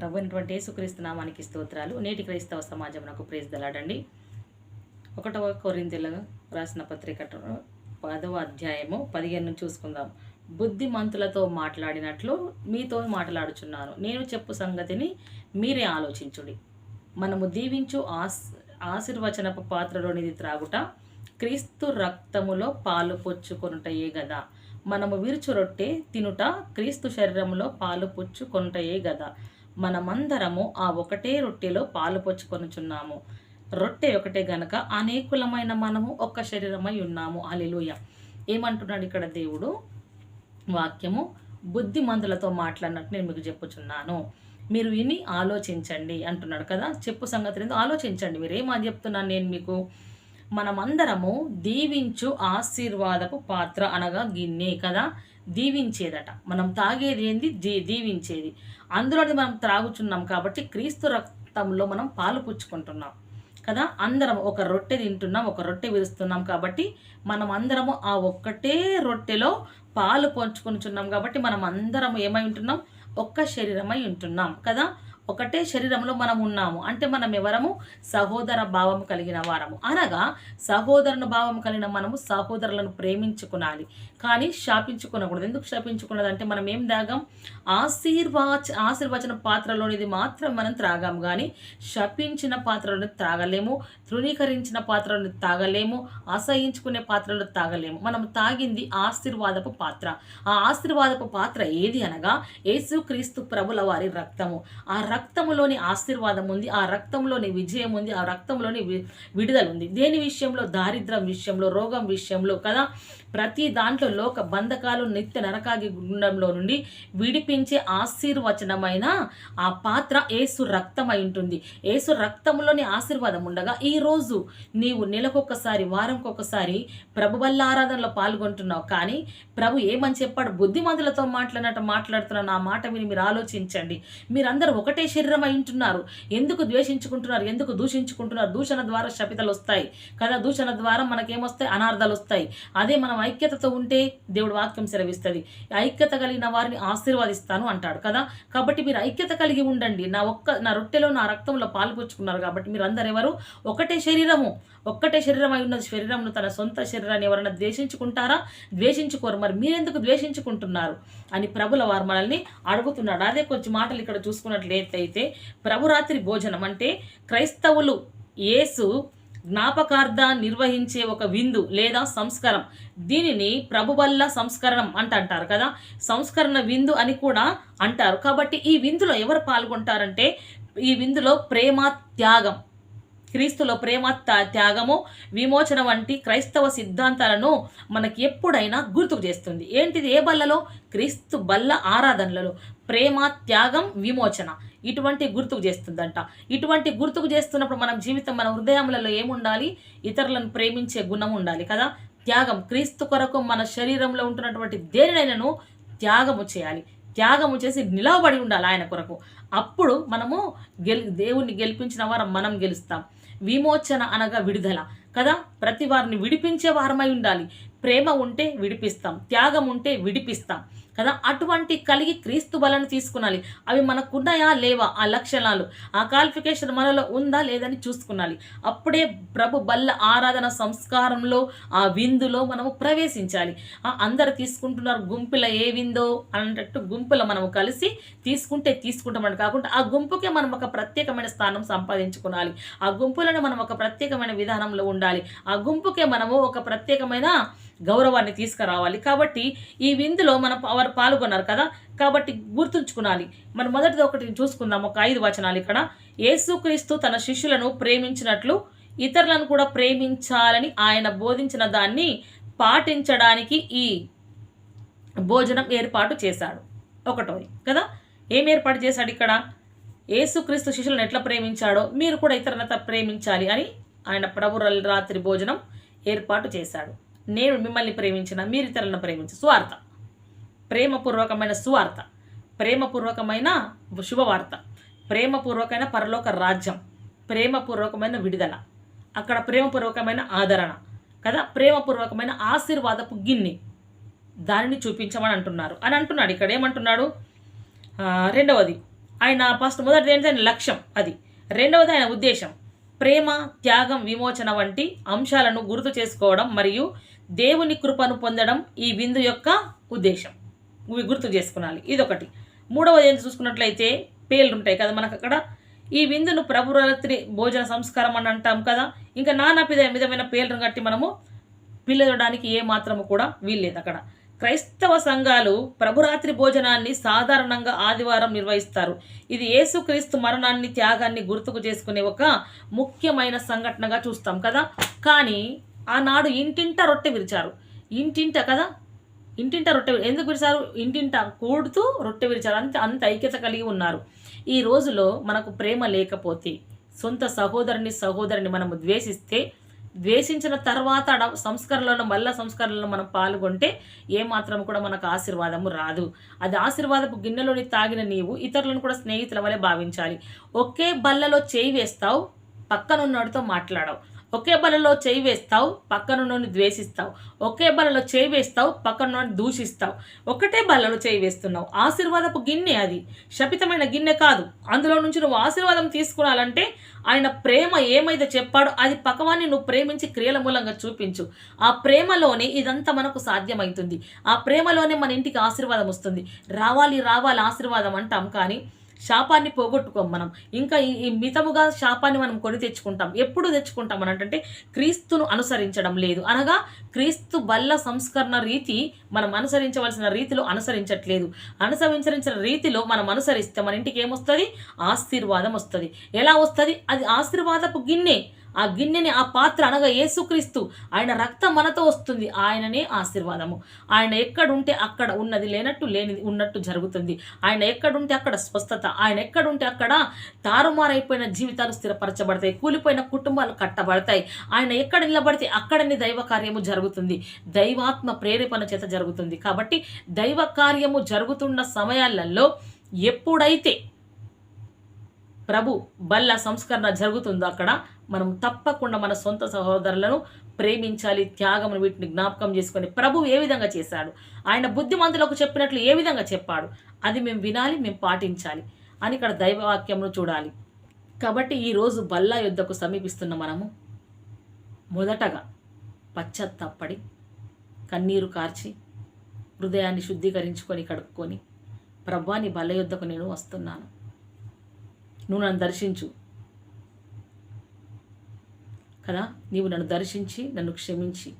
ప్రభు అయినటువంటి యేసుక్రీస్తు నామానికి స్తోత్రాలు. నేటి క్రైస్తవ సమాజం నాకు ప్రేజ్ దలాడండి ఒకటవ కొరింతెలకు రాసిన పత్రిక పదవ అధ్యాయము పదిహేను చూసుకుందాం. బుద్ధిమంతులతో మాట్లాడినట్లు మీతో మాట్లాడుచున్నాను. నేను చెప్పు సంగతిని మీరే ఆలోచించుడి. మనము దీవించు ఆస్ ఆశీర్వచనపు పాత్రలోనిది త్రాగుట క్రీస్తు రక్తములో పాలు పొచ్చుకొనుటయే గదా. మనము విరుచు రొట్టె తినుట క్రీస్తు శరీరములో పాలు పుచ్చుకొనుటయే గదా. మనమందరము ఆ ఒకటే రొట్టెలో పాలు పొచ్చుకొనుచున్నాము రొట్టె ఒకటే గనక అనేకులమైన మనము ఒక్క శరీరమై ఉన్నాము. అలెలుయ ఏమంటున్నాడు ఇక్కడ దేవుడు? వాక్యము బుద్ధిమంతులతో మాట్లాడినట్టు నేను మీకు చెప్పుచున్నాను. మీరు విని ఆలోచించండి అంటున్నాడు కదా? చెప్పు సంగతి ఏందో ఆలోచించండి. మీరు ఏమా చెప్తున్నాను నేను మీకు? మనమందరము దీవించు ఆశీర్వాదపు పాత్ర అనగా గిన్నె కదా? దీవించేదట. మనం తాగేది ఏంది? దీ దీవించేది. అందులోని మనం త్రాగుచున్నాం కాబట్టి క్రీస్తు రక్తంలో మనం పాలు పుచ్చుకుంటున్నాం. కదా? అందరం ఒక రొట్టె తింటున్నాం ఒక రొట్టె విరుస్తున్నాం కాబట్టి మనం అందరము ఆ ఒక్కటే రొట్టెలో పాలు పంచుకుంటున్నాం కాబట్టి మనం అందరం ఏమై ఉంటున్నాం? ఒక్క శరీరమై ఉంటున్నాం. కదా? ఒకటే శరీరంలో మనం ఉన్నాము. అంటే మనం ఎవరము? సహోదర భావం కలిగిన వారము. అనగా సహోదరుని భావం కలిగిన మనము సహోదరులను ప్రేమించుకునాలి. కానీ శాపించుకునకూడదు. ఎందుకు శాపించుకున్నది అంటే మనం ఏం తాగాం ఆశీర్వాచ ఆశీర్వచన పాత్రలోనిది మాత్రం మనం త్రాగాం కానీ శపించిన పాత్రలను త్రాగలేము తృణీకరించిన పాత్రలను తాగలేము అసహించుకునే పాత్రలు తాగలేము మనం తాగింది ఆశీర్వాదపు పాత్ర. ఆ ఆశీర్వాదపు పాత్ర ఏది అనగా? యేసుక్రీస్తు ప్రభుల వారి రక్తము. ఆ రక్తం రక్తంలోని ఆశీర్వాదం ఉంది ఆ రక్తంలోని విజయం ఉంది ఆ రక్తంలోని వి- విడుదల ఉంది. దేని విషయంలో? దారిద్ర్యం విషయంలో రోగం విషయంలో కదా? ప్రతి దాంట్లో లోక బంధకాలు నిత్య నరకాగి గుండంలో నుండి విడిపించే ఆశీర్వచనమైన ఆ పాత్ర ఏసు రక్తమై ఉంటుంది. ఏసు రక్తంలోని ఆశీర్వాదం ఉండగా ఈ రోజు నీవు నెలకొకసారి వారంకొకసారి ప్రభు వల్ల ఆరాధనలో పాల్గొంటున్నావు. కానీ ప్రభు ఏమని చెప్పాడు? బుద్ధిమంతులతో మాట్లాడినట్టు మాట్లాడుతున్న నా మాట విని మీరు ఆలోచించండి. మీరందరూ ఒకటే శరీరం ఉంటున్నారు. ఎందుకు ద్వేషించుకుంటున్నారు? ఎందుకు దూషించుకుంటున్నారు? దూషణ ద్వారా శపితలు వస్తాయి కదా. దూషణ ద్వారా మనకేమొస్తాయి? అనార్థాలు వస్తాయి. అదే మనం ఐక్యతతో ఉంటే దేవుడు వాక్యం సెలవిస్తుంది. ఐక్యత కలిగిన వారిని ఆశీర్వాదిస్తాను అంటాడు కదా. కాబట్టి మీరు ఐక్యత కలిగి ఉండండి. నా ఒక్క నా రొట్టెలో నా రక్తంలో పాల్పుచ్చుకున్నారు కాబట్టి మీరు అందరెవరు ఎవరు ఒకటే శరీరము. ఒక్కటే శరీరం అయి ఉన్న శరీరంను తన సొంత శరీరాన్ని ఎవరైనా ద్వేషించుకుంటారా? ద్వేషించుకోరు. మరి మీరెందుకు ద్వేషించుకుంటున్నారు? అని ప్రభుల వారు మనల్ని అడుగుతున్నాడు. అదే కొంచెం మాటలు ఇక్కడ చూసుకున్నట్లయితే ప్రభురాత్రి భోజనం అంటే క్రైస్తవులు యేసు జ్ఞాపకార్థ నిర్వహించే ఒక విందు లేదా సంస్కారం. దీనిని ప్రభువల్ల సంస్కరణం అంట అంటారు కదా. సంస్కరణ విందు అని కూడా అంటారు. కాబట్టి ఈ విందులో ఎవరు పాల్గొంటారంటే ఈ విందులో ప్రేమ త్యాగం క్రీస్తులో ప్రేమ త్యా- త్యాగము విమోచన వంటి క్రైస్తవ సిద్ధాంతాలను మనకి ఎప్పుడైనా గుర్తుకు చేస్తుంది. ఏంటిది? ఏ బల్లలో? క్రీస్తు బల్ల ఆరాధనలలో. ప్రేమ త్యాగం విమోచన. ఇటువంటి గుర్తుకు చేస్తుందంట. ఇటువంటి గుర్తుకు చేస్తున్నప్పుడు మనం జీవితం మన హృదయములలో ఏముండాలి? ఇతరులను ప్రేమించే గుణం ఉండాలి కదా? త్యాగం. క్రీస్తు కొరకు మన శరీరంలో ఉంటున్నటువంటి దేనినైనాను త్యాగము చేయాలి. త్యాగము చేసి నిలవబడి ఉండాలి ఆయన కొరకు. అప్పుడు మనము గెలి దేవుణ్ణి గెలిపించిన వారం మనం గెలుస్తాం. విమోచన అనగా విడుదల. కదా? ప్రతి వారిని విడిపించే వారమై ఉండాలి. ప్రేమ ఉంటే విడిపిస్తాం. త్యాగం ఉంటే విడిపిస్తాం. కదా? అటువంటి కలిగి క్రీస్తు బలను తీసుకునాలి. అవి మనకున్నాయా? లేవా? ఆ లక్షణాలు. ఆ క్వాలిఫికేషన్ మనలో ఉందా? లేదని చూసుకునాలి. అప్పుడే ప్రభు బల్ల ఆరాధన సంస్కారంలో ఆ విందులో మనము ప్రవేశించాలి. ఆ అందరు తీసుకుంటున్నారు గుంపుల ఏ విందో అన్నట్టు గుంపుల మనము కలిసి తీసుకుంటే తీసుకుంటామని కాకుండా ఆ గుంపుకే మనం ఒక ప్రత్యేకమైన స్థానం సంపాదించుకోవాలి ఆ గుంపులను మనం ఒక ప్రత్యేకమైన విధానంలో ఉండాలి. ఆ గుంపుకే మనము ఒక ప్రత్యేకమైన గౌరవాన్ని తీసుకురావాలి. కాబట్టి ఈ విందులో మనం వారు పాల్గొన్నారు కదా? కాబట్టి గుర్తుంచుకునాలి. మనం మొదటిది ఒకటి చూసుకుందాం. ఒక ఐదు వచనాలు ఇక్కడ. యేసుక్రీస్తు తన శిష్యులను ప్రేమించినట్లు ఇతరులను కూడా ప్రేమించాలని ఆయన బోధించిన దాన్ని పాటించడానికి ఈ భోజనం ఏర్పాటు చేశాడు. ఒకటోది కదా? ఏం ఏర్పాటు చేశాడు ఇక్కడ? యేసుక్రీస్తు శిష్యులను ఎట్లా ప్రేమించాడో? మీరు కూడా ఇతరులతో ప్రేమించాలి అని ఆయన ప్రభు రాత్రి భోజనం ఏర్పాటు చేశాడు. నేను మిమ్మల్ని ప్రేమించిన మీరు ఇతరులను ప్రేమించిన స్వార్థ ప్రేమపూర్వకమైన సువార్త. ప్రేమపూర్వకమైన శుభవార్త. ప్రేమపూర్వకమైన పరలోక రాజ్యం. ప్రేమపూర్వకమైన విడుదల. అక్కడ ప్రేమపూర్వకమైన ఆదరణ. కదా? ప్రేమపూర్వకమైన ఆశీర్వాదపు గిన్ని. దానిని చూపించమని అంటున్నారు. అని అంటున్నాడు. ఇక్కడ ఏమంటున్నాడు? రెండవది. ఆయన ఫస్ట్ మొదటిది ఏంటంటే ఆయన లక్ష్యం అది. రెండవది ఆయన ఉద్దేశం. ప్రేమ త్యాగం విమోచన వంటి అంశాలను గుర్తు చేసుకోవడం మరియు దేవుని కృపను పొందడం ఈ విందు యొక్క ఉద్దేశం. ఇవి గుర్తు చేసుకోవాలి ఇదొకటి. మూడవది ఏంటి చూసుకున్నట్లయితే పేర్లు ఉంటాయి కదా మనకు అక్కడ ఈ విందును ప్రభురాత్రి భోజన సంస్కారం అని అంటాం కదా. ఇంకా నానా విధమైన పేర్లను కట్టి మనము పిల్లడానికి ఏ మాత్రము కూడా వీల్లేదు అక్కడ. క్రైస్తవ సంఘాలు ప్రభురాత్రి భోజనాన్ని సాధారణంగా ఆదివారం నిర్వహిస్తారు. ఇది యేసుక్రీస్తు మరణాన్ని త్యాగాన్ని గుర్తుకు చేసుకునే ఒక ముఖ్యమైన సంఘటనగా చూస్తాం కదా. కానీ ఆనాడు ఇంటింట రొట్టె విరిచారు. ఇంటింట కదా? ఇంటింట రొట్టె ఎందుకు విరిచారు? ఇంటింట కూడుతూ రొట్టె విరిచారు. అంత అంత ఐక్యత కలిగి ఉన్నారు. ఈ రోజులో మనకు ప్రేమ లేకపోతే సొంత సహోదరుని సహోదరుని మనము ద్వేషిస్తే ద్వేషించిన తర్వాత సంస్కరణలను మళ్ళీ సంస్కరణలను మనం పాల్గొంటే ఏమాత్రం కూడా మనకు ఆశీర్వాదము రాదు. అది ఆశీర్వాదపు గిన్నెలోని తాగిన నీవు ఇతరులను కూడా స్నేహితుల వలె భావించాలి. ఒకే బల్లలో చేయి వేస్తావు పక్కనున్నోడితో మాట్లాడవు. ఒకే బలలో చేయి వేస్తావు పక్కనున్నోని ద్వేషిస్తావు. ఒకే బలలో చేయి వేస్తావు పక్కనున్నోని దూషిస్తావు. ఒకటే బలలో చేయి వేస్తున్నావు. ఆశీర్వాదపు గిన్నె అది. శపితమైన గిన్నె కాదు. అందులో నుంచి నువ్వు ఆశీర్వాదం తీసుకురాలంటే ఆయన ప్రేమ ఏమైతే చెప్పాడో అది పక్కవాన్ని నువ్వు ప్రేమించి క్రియల మూలంగా చూపించు. ఆ ప్రేమలోనే ఇదంతా మనకు సాధ్యమవుతుంది ఆ ప్రేమలోనే మన ఇంటికి ఆశీర్వాదం వస్తుంది. రావాలి రావాలి ఆశీర్వాదం అంటాం కానీ శాపాన్ని పోగొట్టుకోం మనం. ఇంకా ఈ మితముగా శాపాన్ని మనం కొని తెచ్చుకుంటాం. ఎప్పుడు తెచ్చుకుంటాం మనం అంటే క్రీస్తును అనుసరించడం లేదు. అనగా క్రీస్తు బల్ల సంస్కరణ రీతి మనం అనుసరించవలసిన రీతిలో అనుసరించట్లేదు. అనుసరించిన రీతిలో మనం అనుసరిస్తే మన ఇంటికి ఏమొస్తుంది? ఆశీర్వాదం వస్తుంది. ఎలా వస్తుంది? అది ఆశీర్వాదపు గిన్నె. ఆ గిన్నెని ఆ పాత్ర అనగా యేసుక్రీస్తు. ఆయన రక్తం మనతో వస్తుంది ఆయననే ఆశీర్వాదము. ఆయన ఎక్కడుంటే అక్కడ ఉన్నది లేనట్టు లేనిది ఉన్నట్టు జరుగుతుంది. ఆయన ఎక్కడుంటే అక్కడ స్వస్థత ఆయన ఎక్కడుంటే అక్కడ తారుమారైపోయిన జీవితాలు స్థిరపరచబడతాయి కూలిపోయిన కుటుంబాలు కట్టబడతాయి. ఆయన ఎక్కడ నిలబడితే అక్కడనే దైవ కార్యము జరుగుతుంది. దైవాత్మ ప్రేరేపణ చేత జరుగుతుంది. కాబట్టి దైవ కార్యము జరుగుతున్న సమయాలలో ఎప్పుడైతే ప్రభు బల్ల సంస్కరణ జరుగుతుందో అక్కడ మనం తప్పకుండా మన సొంత సహోదరులను ప్రేమించాలి త్యాగం వీటిని జ్ఞాపకం చేసుకొని ప్రభు ఏ విధంగా చేశాడు? ఆయన బుద్ధిమంతులకు చెప్పినట్లు ఏ విధంగా చెప్పాడు? అది మేము వినాలి మేము పాటించాలి అని ఇక్కడ దైవవాక్యంను చూడాలి. కాబట్టి ఈరోజు బల్లా యుద్ధకు సమీపిస్తున్న మనము మొదటగా పశ్చాత్తాపడి కన్నీరు కార్చి హృదయాన్ని శుద్ధీకరించుకొని కడుక్కొని ప్రభాని బల్ల యుద్ధకు నేను వస్తున్నాను. నువ్వు నన్ను దర్శించు. కదా? నీవు నన్ను దర్శించి నన్ను క్షమించి.